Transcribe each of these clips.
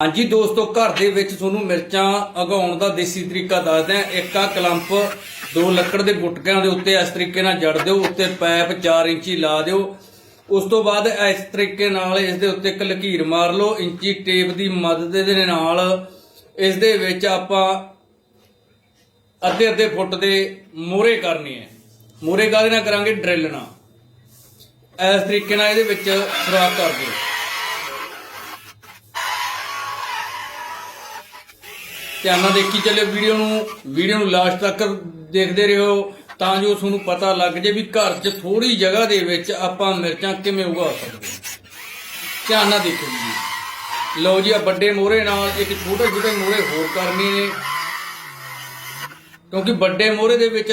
ਹਾਂਜੀ ਦੋਸਤੋ, ਘਰ ਦੇ ਵਿੱਚ ਤੁਹਾਨੂੰ ਮਿਰਚਾਂ ਉਗਾਉਣ ਦਾ ਦੇਸੀ ਤਰੀਕਾ ਦੱਸਦੇ ਆ ਇੱਕ ਆ ਕਲੰਪ, ਦੋ ਲੱਕੜ ਦੇ ਗੁਟਕਿਆਂ ਦੇ ਉੱਤੇ ਇਸ ਤਰੀਕੇ ਨਾਲ ਜੜ ਦਿਓ, ਉੱਤੇ ਪਾਈਪ 4 ਇੰਚੀ ਲਾ ਦਿਓ। ਉਸ ਤੋਂ ਬਾਅਦ ਇਸ ਤਰੀਕੇ ਨਾਲ ਇਸ ਦੇ ਉੱਤੇ ਇੱਕ ਲਕੀਰ ਮਾਰ ਲਓ, ਇੰਚੀ ਟੇਪ ਦੀ ਮਦਦ ਦੇ ਨਾਲ ਇਸ ਦੇ ਵਿੱਚ ਆਪਾਂ ਅੱਧੇ ਅੱਧੇ ਫੁੱਟ ਦੇ ਮੋਰੇ ਕਰਨੇ ਆ। ਮੋਰੇ ਕਾਹਦੇ ਨਾਲ ਕਰਾਂਗੇ? ਡਰਿਲ ਨਾਲ। ਇਸ ਤਰੀਕੇ ਨਾਲ ਇਹਦੇ ਵਿੱਚ ਸੁਰਾਖ ਕਰ ਦਿਓ। ਧਿਆਨ ਨਾਲ ਦੇਖੀ ਚੱਲਿਓ, ਵੀਡੀਓ ਨੂੰ ਵੀਡੀਓ ਨੂੰ ਲਾਸਟ ਤੱਕ ਦੇਖਦੇ ਰਹੋ, ਤਾਂ ਜੋ ਤੁਹਾਨੂੰ ਪਤਾ ਲੱਗ ਜੇ ਵੀ ਘਰ 'ਚ ਥੋੜੀ ਜਗ੍ਹਾ ਦੇ ਵਿੱਚ ਆਪਾਂ ਮਿਰਚਾਂ ਕਿਵੇਂ ਉਗਾ ਸਕਦੇ ਹਾਂ। ਧਿਆਨ ਨਾਲ ਦੇਖੋ ਜੀ। ਲਓ ਜੀ ਆ ਵੱਡੇ ਮੋਹਰੇ ਨਾਲ ਇੱਕ ਛੋਟੇ ਛੋਟੇ ਮੋਹਰੇ ਹੋਰ ਕਰਨੇ ਨੇ। ਕਿਉਂਕਿ ਵੱਡੇ ਮੋਹਰੇ ਦੇ ਵਿੱਚ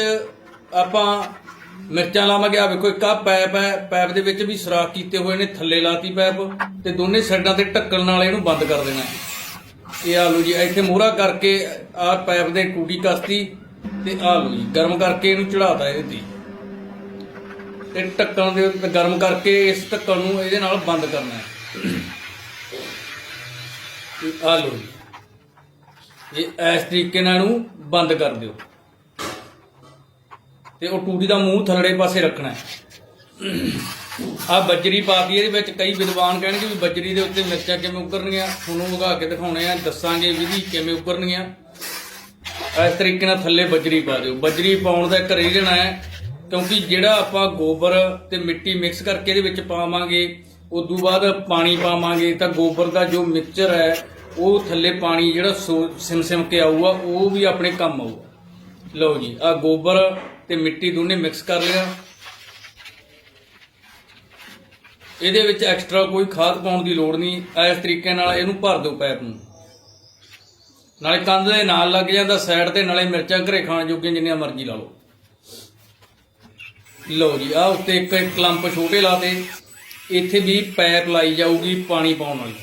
ਆਪਾਂ ਮਿਰਚਾਂ ਲਾਵਾਂਗੇ। ਆ ਵੇਖੋ, ਇੱਕ ਆ ਪੈਪ ਹੈ ਪੈਪ ਦੇ ਵਿੱਚ ਵੀ ਸੁਰਾਖ ਕੀਤੇ ਹੋਏ ਨੇ, ਥੱਲੇ ਲਾਤੀ ਪੈਪ ਤੇ ਦੋਨੇ ਸਾਈਡਾਂ ਤੇ ਢੱਕਣ ਨਾਲ ਇਹਨੂੰ ਬੰਦ ਕਰ ਦੇਣਾ ਹੈ। ਇਹ ਆਲੂ ਜੀ, ਇੱਥੇ ਮੋਹਰਾ ਕਰਕੇ ਆ ਪਾਈਪ ਦੇ ਟੂਟੀ ਕਸਤੀ ਤੇ ਆਲੂ ਜੀ, ਗਰਮ ਕਰਕੇ ਇਹਨੂੰ ਚੜਾਤਾ ਇਹਦੇ ਤੇ। ਤੇ ਢੱਕਣ ਦੇ ਉੱਤੇ ਗਰਮ ਕਰਕੇ ਇਸ ਢੱਕਣ ਨੂੰ ਇਹਦੇ ਨਾਲ ਬੰਦ ਕਰਨਾ ਹੈ। ਤੇ ਆ ਜੀ, ਇਹ ਇਸ ਤਰੀਕੇ ਨਾਲ ਇਹਨੂੰ ਬੰਦ ਕਰ ਦਿਓ। ਤੇ ਉਹ ਟੂਟੀ ਦਾ ਮੂੰਹ ਥੱਲੜੇ ਪਾਸੇ ਰੱਖਣਾ ਹੈ। ਆ ਬੱਜਰੀ ਪਾਤੀ ਇਹਦੇ ਵਿੱਚ ਕਈ ਵਿਦਵਾਨ ਕਹਿਣਗੇ ਵੀ ਬੱਜਰੀ ਦੇ ਉੱਤੇ ਮਿਰਚਾਂ ਕਿਵੇਂ ਉਕਰਨਗੀਆਂ ਤੁਹਾਨੂੰ ਉਗਾ ਕੇ ਦਿਖਾਉਣੇ ਆ, ਦੱਸਾਂਗੇ ਵਿਧੀ ਕਿਵੇਂ ਉਕਰਨਗੀਆਂ ਇਸ ਤਰੀਕੇ ਨਾਲ ਥੱਲੇ ਬੱਜਰੀ ਪਾ ਦਿਓ। ਬੱਜਰੀ ਪਾਉਣ ਦਾ ਘਰੇ ਰੀਜ਼ਨ ਹੈ, ਕਿਉਂਕਿ ਜਿਹੜਾ ਆਪਾਂ ਗੋਬਰ ਤੇ ਮਿੱਟੀ ਮਿਕਸ ਕਰਕੇ ਇਹਦੇ ਵਿੱਚ ਪਾਵਾਂਗੇ, ਉਦੋਂ ਬਾਅਦ ਪਾਣੀ ਪਾਵਾਂਗੇ, ਤਾਂ ਗੋਬਰ ਦਾ ਜੋ ਮਿਕਸਚਰ ਹੈ, ਉਹ ਥੱਲੇ ਪਾਣੀ ਜਿਹੜਾ ਸੋ- ਸਿਮ ਸਿਮ ਕੇ ਆਊਗਾ, ਉਹ ਵੀ ਆਪਣੇ ਕੰਮ ਆਊਗਾ। ਲਓ ਜੀ ਆ ਗੋਬਰ ਤੇ ਮਿੱਟੀ ਦੋਨੇ ਮਿਕਸ ਕਰ ਲਿਆ। ਇਹਦੇ ਵਿੱਚ ਐਕਸਟਰਾ ਕੋਈ ਖਾਦ ਪਾਉਣ ਦੀ ਲੋੜ ਨਹੀਂ। ਇਸ ਤਰੀਕੇ ਨਾਲ ਇਹਨੂੰ ਭਰ ਦਿਓ ਪੈਪ ਨੂੰ। ਨਾਲੇ ਕੰਧ ਦੇ ਨਾਲ ਲੱਗ ਜਾਂਦਾ, ਸਾਈਡ ਤੇ ਨਾਲੇ ਮਿਰਚਾਂ ਘਰੇ ਖਾਣ ਜੋਗੀਆਂ ਜਿੰਨੀਆਂ ਮਰਜ਼ੀ ਲਾ ਲਓ। ਲਓ ਜੀ ਆ ਉੱਤੇ ਇੱਕ ਇੱਕ ਕਲੰਪ ਛੋਟੇ ਲਾਤੇ ਇੱਥੇ ਵੀ ਪੈਪ ਲਾਈ ਜਾਊਗੀ ਪਾਣੀ ਪਾਉਣ ਵਾਲੀ।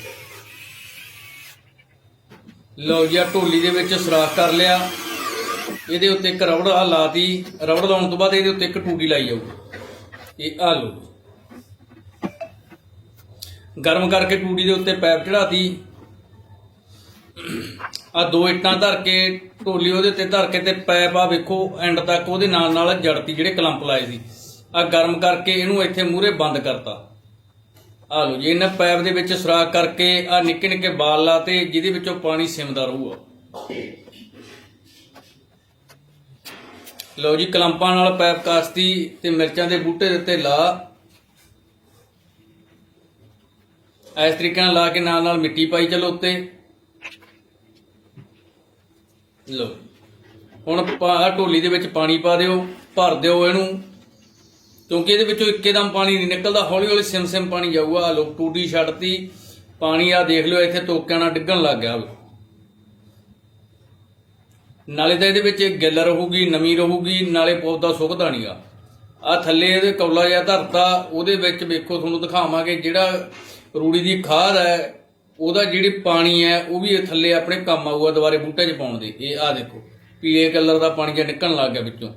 ਲਓ ਜੀ ਆ ਢੋਲੀ ਦੇ ਵਿੱਚ ਸੁਰਾਖ ਕਰ ਲਿਆ। ਇਹਦੇ ਉੱਤੇ ਇੱਕ ਰਬੜ ਆ ਲਾਤੀ। ਰਬੜ ਲਾਉਣ ਤੋਂ ਬਾਅਦ ਇਹਦੇ ਉੱਤੇ ਇੱਕ ਟੂਟੀ ਲਾਈ ਜਾਊਗੀ। ਇਹ ਆ ਲਓ। ਗਰਮ ਕਰਕੇ ਟੂਟੀ ਦੇ ਉੱਤੇ ਪੈਪ ਚੜਾਤੀ ਆ ਦੋ ਇੱਟਾਂ ਧਰ ਕੇ ਢੋਲੀ ਉਹਦੇ ਉੱਤੇ ਧਰ ਕੇ ਤੇ ਪੈਪ ਆ ਵੇਖੋ ਐਂਡ ਤੱਕ ਉਹਦੇ ਨਾਲ ਨਾਲ ਜੜਤੀ ਜਿਹੜੇ ਕਲੰਪ ਲਾਏ ਸੀ। ਆ ਗਰਮ ਕਰਕੇ ਇਹਨੂੰ ਇੱਥੇ ਮੂਹਰੇ ਬੰਦ ਕਰਤਾ। ਆ ਲਓ ਜੀ, ਇਹਨਾਂ ਪੈਪ ਦੇ ਵਿੱਚ ਸੁਰਾਖ ਕਰਕੇ ਆ ਨਿੱਕੇ ਨਿੱਕੇ ਬਾਲ ਲਾ ਤੇ ਜਿਹਦੇ ਵਿੱਚੋਂ ਪਾਣੀ ਸਿਮਦਾ ਰਹੂਗਾ। ਲਓ ਜੀ, ਕਲੰਪਾਂ ਨਾਲ ਪੈਪ ਕਾਸਤੀ ਤੇ ਮਿਰਚਾਂ ਦੇ ਬੂਟੇ ਦੇ ਉੱਤੇ ਲਾ। ਇਸ ਤਰੀਕੇ ਨਾਲ ਲਾ ਕੇ ਨਾਲ ਨਾਲ ਮਿੱਟੀ ਪਾਈ ਚਲੋ ਉੱਤੇ। ਲਓ। ਹੁਣ ਪਾ ਢੋਲੀ ਦੇ ਵਿੱਚ ਪਾਣੀ ਪਾ ਦਿਓ, ਭਰ ਦਿਓ ਇਹਨੂੰ। ਕਿਉਂਕਿ ਇਹਦੇ ਵਿੱਚੋਂ ਇੱਕੇਦਮ ਪਾਣੀ ਨਹੀਂ ਨਿਕਲਦਾ, ਹੌਲੀ ਹੌਲੀ ਸਿਮ ਸਿਮ ਪਾਣੀ ਜਾਊਗਾ। ਲੋਕ ਟੂਟੀ ਛੱਡਤੀ। ਪਾਣੀ ਆ ਦੇਖ ਲਿਓ, ਇੱਥੇ ਤੋਕਿਆਂ ਨਾਲ ਡਿੱਗਣ ਲੱਗ ਗਿਆ। ਨਾਲੇ ਤਾਂ ਇਹਦੇ ਵਿੱਚ ਗਿੱਲ ਰਹੂਗੀ, ਨਮੀ ਰਹੂਗੀ, ਨਾਲੇ ਪੌਦਾ ਸੁੱਕਦਾ ਨਹੀਂਗਾ ਆ ਥੱਲੇ ਇਹਦੇ ਕੌਲਾ ਜਿਹਾ ਧਰਤਾ, ਉਹਦੇ ਵਿੱਚ ਵੇਖੋ ਤੁਹਾਨੂੰ ਦਿਖਾਵਾਂਗੇ ਜਿਹੜਾ ਰੂੜੀ ਦੀ ਖਾਦ ਹੈ, ਉਹਦਾ ਜਿਹੜੀ ਪਾਣੀ ਹੈ, ਉਹ ਵੀ ਇਹ ਥੱਲੇ ਆਪਣੇ ਕੰਮ ਆਊਗਾ ਦੁਬਾਰੇ ਬੂਟੇ 'ਚ ਪਾਉਣ ਦੇ। ਇਹ ਆ ਦੇਖੋ, ਪੀਲੇ ਕਲਰ ਦਾ ਪਾਣੀ ਜਿਹਾ ਨਿਕਲਣ ਲੱਗ ਗਿਆ ਵਿੱਚੋਂ।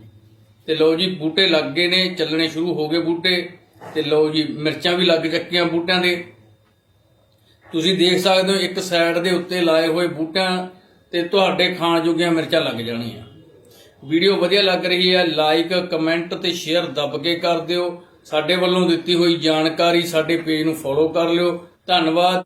ਤੇ ਲਓ ਜੀ, ਬੂਟੇ ਲੱਗ ਗਏ ਨੇ, ਚੱਲਣੇ ਸ਼ੁਰੂ ਹੋ ਗਏ ਬੂਟੇ। ਤੇ ਲਓ ਜੀ, ਮਿਰਚਾਂ ਵੀ ਲੱਗ ਚੱਕੀਆਂ ਬੂਟਿਆਂ ਦੇ। ਤੁਸੀਂ ਦੇਖ ਸਕਦੇ ਹੋ, ਇੱਕ ਸਾਈਡ ਦੇ ਉੱਤੇ ਲਾਏ ਹੋਏ ਬੂਟਿਆਂ ਤੇ ਤੁਹਾਡੇ ਖਾਣ ਜੋਗੀਆਂ ਮਿਰਚਾਂ ਲੱਗ ਜਾਣੀਆਂ। ਵੀਡੀਓ ਵਧੀਆ ਲੱਗ ਰਹੀ ਹੈ ਲਾਈਕ ਕਮੈਂਟ ਤੇ ਸ਼ੇਅਰ ਦੱਬ ਕੇ ਕਰ ਦਿਓ। ਸਾਡੇ ਵੱਲੋਂ ਦਿੱਤੀ ਹੋਈ ਜਾਣਕਾਰੀ ਸਾਡੇ ਪੇਜ ਨੂੰ ਫੋਲੋ ਕਰ ਲਿਓ। ਧੰਨਵਾਦ।